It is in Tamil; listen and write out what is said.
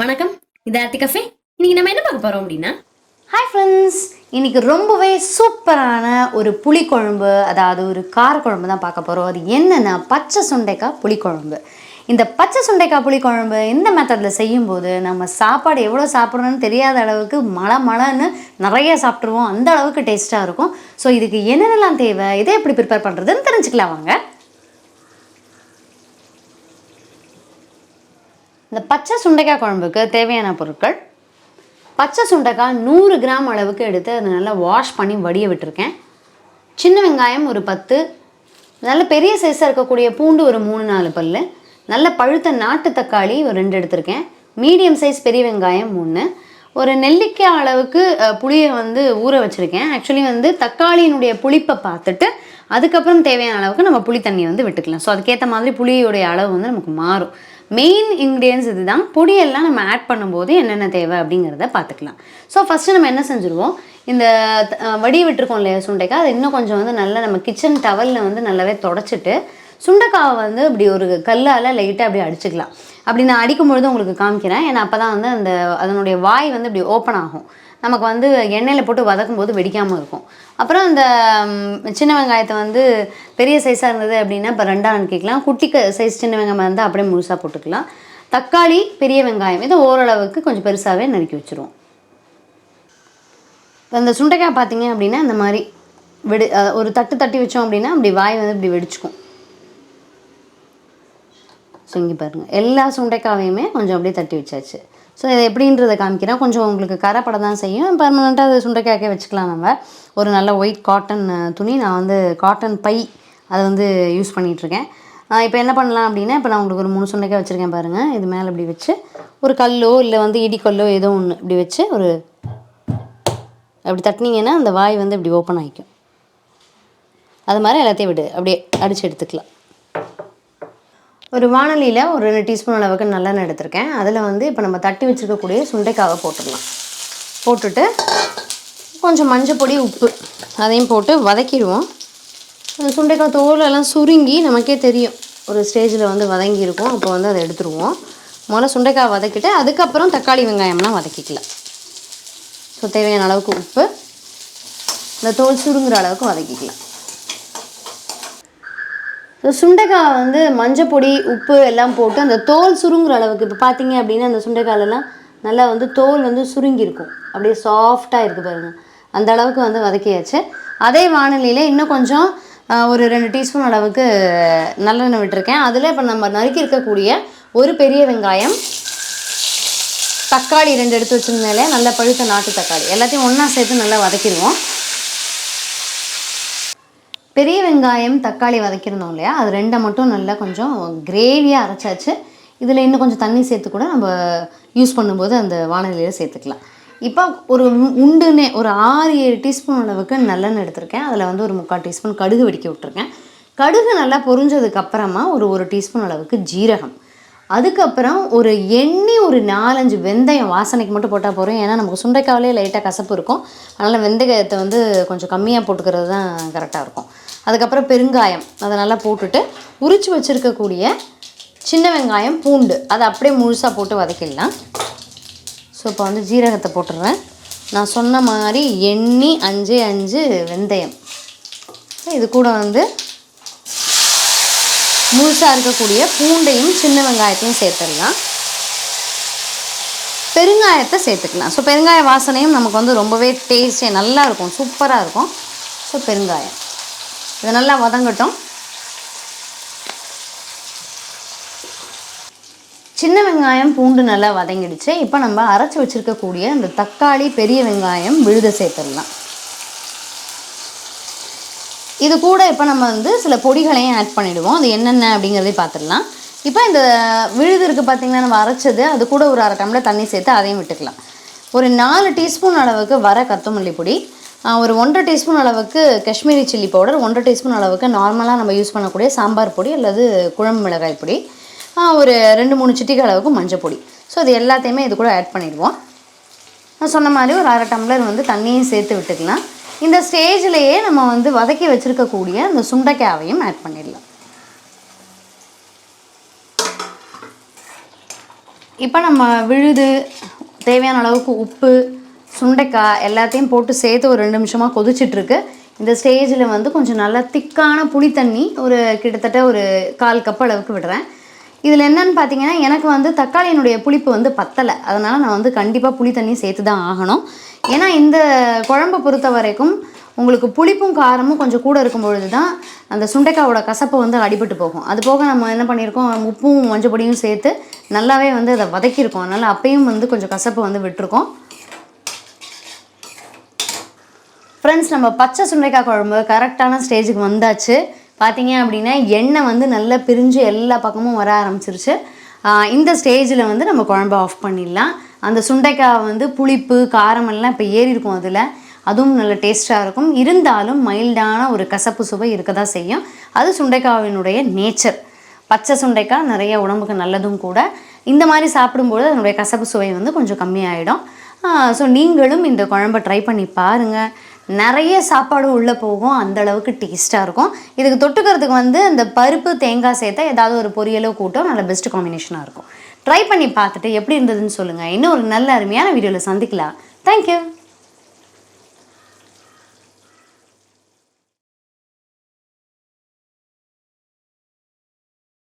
வணக்கம். இது ஆர்த்தி கஃபே. இன்னைக்கு நம்ம என்ன பார்க்க போறோம் அப்படின்னா? ஹாய் ஃப்ரெண்ட்ஸ் இன்னைக்கு ரொம்பவே சூப்பரான ஒரு புளிக்குழம்பு அதாவது ஒரு காரக்குழம்பு தான் பார்க்க போகிறோம் அது என்னென்னா பச்சை சுண்டைக்காய் புளிக்குழம்பு. இந்த பச்சை சுண்டைக்காய் புளிக்குழம்பு இந்த மெத்தடில் செய்யும்போது நம்ம சாப்பாடு எவ்வளோ சாப்பிட்றோன்னு தெரியாத அளவுக்கு மழை மழைன்னு நிறைய சாப்பிட்ருவோம் அந்த அளவுக்கு டேஸ்ட்டாக இருக்கும். ஸோ இதுக்கு என்னென்னலாம் தேவை இதை எப்படி ப்ரிப்பேர் பண்ணுறதுன்னு தெரிஞ்சுக்கலாம் வாங்க. இந்த பச்சை சுண்டைக்காய் குழம்புக்கு தேவையான பொருட்கள். பச்சை சுண்டைக்காய் நூறு கிராம் அளவுக்கு எடுத்து அதை நல்லா வாஷ் பண்ணி வடிய விட்டுருக்கேன். சின்ன வெங்காயம் ஒரு பத்து நல்ல பெரிய சைஸாக இருக்கக்கூடிய பூண்டு ஒரு மூணு நாலு பல் நல்ல பழுத்த நாட்டு தக்காளி ஒரு ரெண்டு எடுத்திருக்கேன். மீடியம் சைஸ் பெரிய வெங்காயம் மூணு. ஒரு நெல்லிக்காய் அளவுக்கு புளியை வந்து ஊற வச்சுருக்கேன். ஆக்சுவலி வந்து தக்காளியினுடைய புளிப்பை பார்த்துட்டு அதுக்கப்புறம் தேவையான அளவுக்கு நம்ம புளி தண்ணியை வந்து விட்டுக்கலாம். ஸோ அதுக்கேற்ற மாதிரி புளியோடைய அளவு வந்து நமக்கு மாறும். மெயின் இன்க்ரீடியன்ஸ் இதுதான். பொடியெல்லாம் நம்ம ஆட் பண்ணும்போது என்னென்ன தேவை அப்படிங்கிறத பார்த்துக்கலாம். ஸோ ஃபஸ்ட்டு நம்ம என்ன செஞ்சுருவோம்? இந்த வடி விட்டுருக்கோம் இல்லையா சுண்டைக்காய்? அது இன்னும் கொஞ்சம் வந்து நல்லா நம்ம கிச்சன் டவலில் வந்து நல்லாவே தொடச்சிட்டு சுண்டைக்காவை வந்து இப்படி ஒரு கல்லால் லைட்டாக அப்படி அடிச்சுக்கலாம். அப்படி நான் அடிக்கும் பொழுது உங்களுக்கு காமிக்கிறேன். ஏன்னா அப்போ தான் வந்து அந்த அதனுடைய வாய் வந்து இப்படி ஓப்பன் ஆகும். நமக்கு வந்து எண்ணெயில் போட்டு வதக்கும் போது வெடிக்காமல் இருக்கும். அப்புறம் இந்த சின்ன வெங்காயத்தை வந்து பெரிய சைஸாக இருந்தது அப்படின்னா இப்போ ரெண்டாக நறுக்கிக்கலாம் குட்டி சைஸ் சின்ன வெங்காயம் இருந்தால் அப்படியே முழுசாக போட்டுக்கலாம். தக்காளி பெரிய வெங்காயம் இதை ஓரளவுக்கு கொஞ்சம் பெருசாகவே நறுக்கி வச்சுருவோம். இப்போ இந்த சுண்டைக்காய் பார்த்தீங்க அப்படின்னா இந்த மாதிரி வெடி ஒரு தட்டு தட்டி வச்சோம் அப்படின்னா அப்படி வாய் வந்து இப்படி வெடிச்சுக்கும். ஸோ இங்கே பாருங்கள் எல்லா சுண்டைக்காவையுமே கொஞ்சம் அப்படியே தட்டி வச்சாச்சு. ஸோ இது எப்படின்றத காமிக்கிறேன். கொஞ்சம் உங்களுக்கு கரைப்பட தான் செய்யும். பர்மனெண்ட்டாக அது சுண்டைக்காய்க்கே வச்சுக்கலாம் நம்ம. ஒரு நல்ல ஒயிட் காட்டன் துணி. நான் வந்து காட்டன் பை அதை வந்து யூஸ் பண்ணிகிட்ருக்கேன் இப்போ என்ன பண்ணலாம் அப்படின்னா இப்போ நான் உங்களுக்கு ஒரு மூணு சுண்டைக்காய் வச்சுருக்கேன் பாருங்கள் இது மேலே இப்படி வச்சு ஒரு கல்லோ இல்லை வந்து இடிக்கல்லோ ஏதோ ஒன்று இப்படி வச்சு ஒரு அப்படி தட்டினீங்கன்னா அந்த வாய் வந்து இப்படி ஓப்பன் ஆகிக்கும் அது மாதிரி எல்லாத்தையும் விடு. அப்படியே அடித்து எடுத்துக்கலாம். ஒரு வானலியில் ஒரு ரெண்டு டீஸ்பூன் அளவுக்கு நல்லெண்ணெய் எடுத்திருக்கேன். அதில் வந்து இப்போ நம்ம தட்டி வச்சுருக்கக்கூடிய சுண்டைக்காவை போட்டுடலாம். போட்டுட்டு கொஞ்சம் மஞ்சள் பொடி உப்பு அதையும் போட்டு வதக்கிடுவோம். அந்த சுண்டைக்காய் தோலெல்லாம் சுருங்கி நமக்கே தெரியும். ஒரு ஸ்டேஜில் வந்து வதங்கி இருக்கும். அப்போ வந்து அதை எடுத்துருவோம். முதல்ல சுண்டைக்காய் வதக்கிட்டு அதுக்கப்புறம் தக்காளி வெங்காயம்லாம் வதக்கிக்கலாம். ஸோ தேவையான அளவுக்கு உப்பு. இந்த தோல் சுருங்குற அளவுக்கு வதக்கிக்கலாம். ஸோ சுண்டைக்காய் வந்து மஞ்சப்பொடி உப்பு எல்லாம் போட்டு அந்த தோல் சுருங்குற அளவுக்கு இப்போ பார்த்தீங்க அப்படின்னா அந்த சுண்டைக்காயிலலாம் நல்லா வந்து தோல் வந்து சுருங்கியிருக்கும். அப்படியே சாஃப்டாக இருக்குது பாருங்கள் அந்த அளவுக்கு வந்து வதக்கியாச்சு. அதே வானிலையில் இன்னும் கொஞ்சம் ஒரு ரெண்டு டீஸ்பூன் அளவுக்கு நல்லெண்ணெய் விட்டுருக்கேன். அதில் இப்போ நம்ம நறுக்கி இருக்கக்கூடிய ஒரு பெரிய வெங்காயம் தக்காளி ரெண்டு எடுத்து வச்சிருந்தாலே நல்லா பழுத்த நாட்டு தக்காளி. எல்லாத்தையும் ஒன்றா சேர்த்து நல்லா வதக்கிடுவோம். பெரிய வெங்காயம் தக்காளி வதக்கியிருந்தோம் இல்லையா? அது ரெண்டை மட்டும் நல்லா கொஞ்சம் கிரேவியாக அரைச்சாச்சு. இதில் இன்னும் கொஞ்சம் தண்ணி சேர்த்து கூட நம்ம யூஸ் பண்ணும்போது அந்த வானிலையில் சேர்த்துக்கலாம். இப்போ ஒரு உண்டுனே உண்டுன்னே ஒரு ஆறு ஏழு டீஸ்பூன் அளவுக்கு நல்லெண்ணெய் எடுத்திருக்கேன். அதில் வந்து ஒரு முக்கால் டீஸ்பூன் கடுகு வெடிக்க விட்டுருக்கேன். கடுகு நல்லா பொரிஞ்சதுக்கப்புறமா ஒரு ஒரு டீஸ்பூன் அளவுக்கு ஜீரகம். அதுக்கப்புறம் ஒரு எண்ணி ஒரு நாலஞ்சு வெந்தயம் வாசனைக்கு மட்டும் போட்டால் போதும். ஏன்னா நமக்கு சுண்டைக்காவிலே லைட்டாக கசப்பு இருக்கும். அதனால் வெந்தயத்தை வந்து கொஞ்சம் கம்மியாக போட்டுக்கிறது தான் கரெக்டாக இருக்கும். அதுக்கப்புறம் பெருங்காயம். அதை நல்லா போட்டுட்டு உரிச்சு வச்சுருக்கக்கூடிய சின்ன வெங்காயம் பூண்டு. அதை அப்படியே முழுசாக போட்டு வதக்கிடலாம். ஸோ இப்போ வந்து ஜீரகத்தை போட்டுடுறேன். நான் சொன்ன மாதிரி எண்ணி அஞ்சு அஞ்சு வெந்தயம். இது கூட வந்து முழுசாக இருக்கக்கூடிய பூண்டையும் சின்ன வெங்காயத்தையும் சேர்த்துடலாம். பெருங்காயத்தை சேர்த்துக்கலாம். ஸோ பெருங்காய வாசனையும் நமக்கு வந்து ரொம்பவே டேஸ்டே நல்லா இருக்கும். சூப்பராக இருக்கும். ஸோ பெருங்காயம். இதை நல்லா வதங்கட்டும். சின்ன வெங்காயம் பூண்டு நல்லா வதங்கிடுச்சு. இப்போ நம்ம அரைச்சி வச்சுருக்கக்கூடிய அந்த தக்காளி பெரிய வெங்காயம் விழுத சேர்த்துடலாம். இது கூட இப்போ நம்ம வந்து சில பொடிகளையும் ஆட் பண்ணிவிடுவோம் அது என்னென்ன அப்படிங்கிறதையும் பார்த்துடலாம். இப்போ இந்த விழுது இருக்குது பார்த்தீங்கன்னா நம்ம அரைச்சது அது கூட ஒரு அரை டம்ளர் தண்ணி சேர்த்து அதையும் விட்டுக்கலாம். ஒரு நாலு டீஸ்பூன் அளவுக்கு வர கத்தமல்லி பொடி ஒரு ஒன்றரை டீஸ்பூன் அளவுக்கு காஷ்மீரி சில்லி பவுடர் ஒன்றரை டீஸ்பூன் அளவுக்கு நார்மலாக நம்ம யூஸ் பண்ணக்கூடிய சாம்பார் பொடி அல்லது குழம்பு மிளகாய் பொடி ஒரு ரெண்டு மூணு சிட்டிகை அளவுக்கு மஞ்சள் பொடி. ஸோ இது எல்லாத்தையுமே இது கூட ஆட் பண்ணிடுவோம். நான் சொன்ன மாதிரி ஒரு அரை டம்ளர் வந்து தண்ணியும் சேர்த்து விட்டுக்கலாம். இந்த ஸ்டேஜ்லேயே நம்ம வந்து வதக்கி வச்சுருக்கக்கூடிய அந்த சுண்டைக்காவையும் ஆட் பண்ணிடலாம். இப்போ நம்ம விழுது தேவையான அளவுக்கு உப்பு சுண்டைக்காய் எல்லாத்தையும் போட்டு சேர்த்து ஒரு ரெண்டு நிமிஷமாக கொதிச்சிட்ருக்கு. இந்த ஸ்டேஜில் வந்து கொஞ்சம் நல்லா திக்கான புளி தண்ணி ஒரு கிட்டத்தட்ட ஒரு கால் கப் அளவுக்கு விடுறேன். இதில் என்னன்னு பார்த்தீங்கன்னா எனக்கு வந்து தக்காளியினுடைய புளிப்பு வந்து பத்தலை. அதனால் நான் வந்து கண்டிப்பாக புளி தண்ணி சேர்த்து தான் ஆகணும். ஏன்னா இந்த குழம்பை பொறுத்த வரைக்கும் உங்களுக்கு புளிப்பும் காரமும் கொஞ்சம் கூட இருக்கும் பொழுது தான் அந்த சுண்டைக்காவோட கசப்பு வந்து அடிபட்டு போகும். அது போக நம்ம என்ன பண்ணியிருக்கோம் உப்பும் மஞ்சள் பொடியும் சேர்த்து நல்லாவே வந்து அதை வதக்கியிருக்கோம் அதனால் அப்பையும் வந்து கொஞ்சம் கசப்பு வந்து விட்டுருக்கோம். ஃப்ரெண்ட்ஸ் நம்ம பச்சை சுண்டைக்காய் குழம்பு கரெக்டான ஸ்டேஜுக்கு வந்தாச்சு. பார்த்தீங்க அப்படின்னா எண்ணெய் வந்து நல்லா பிரிஞ்சு எல்லா பக்கமும் வர ஆரம்பிச்சிருச்சு. இந்த ஸ்டேஜில் வந்து நம்ம குழம்பு ஆஃப் பண்ணிடலாம். அந்த சுண்டைக்காய் வந்து புளிப்பு காரமெல்லாம் இப்போ ஏறி இருக்கும் அதில். அதுவும் நல்ல டேஸ்ட்டாக இருக்கும். இருந்தாலும் மைல்டான ஒரு கசப்பு சுவை இருக்க தான் செய்யும். அது சுண்டைக்காவினுடைய நேச்சர் பச்சை சுண்டைக்காய் நிறைய உடம்புக்கு நல்லதும் கூட. இந்த மாதிரி சாப்பிடும்போது அதனுடைய கசப்பு சுவை வந்து கொஞ்சம் கம்மியாயிடும். ஸோ நீங்களும் இந்த குழம்பை ட்ரை பண்ணி பாருங்கள் நிறைய சாப்பாடு உள்ளே போகும் அந்த அளவுக்கு டேஸ்ட்டாக இருக்கும். இதுக்கு தொட்டுக்கிறதுக்கு வந்து இந்த பருப்பு தேங்காய் சேர்த்தா ஏதாவது ஒரு பொரியலோ கூட்டோ நல்ல பெஸ்ட் காம்பினேஷனாக இருக்கும். ட்ரை பண்ணி பார்த்துட்டு எப்படி இருந்ததுன்னு சொல்லுங்கள் இன்னும் ஒரு நல்ல அருமையான வீடியோவில் சந்திக்கலாம். தேங்க்யூ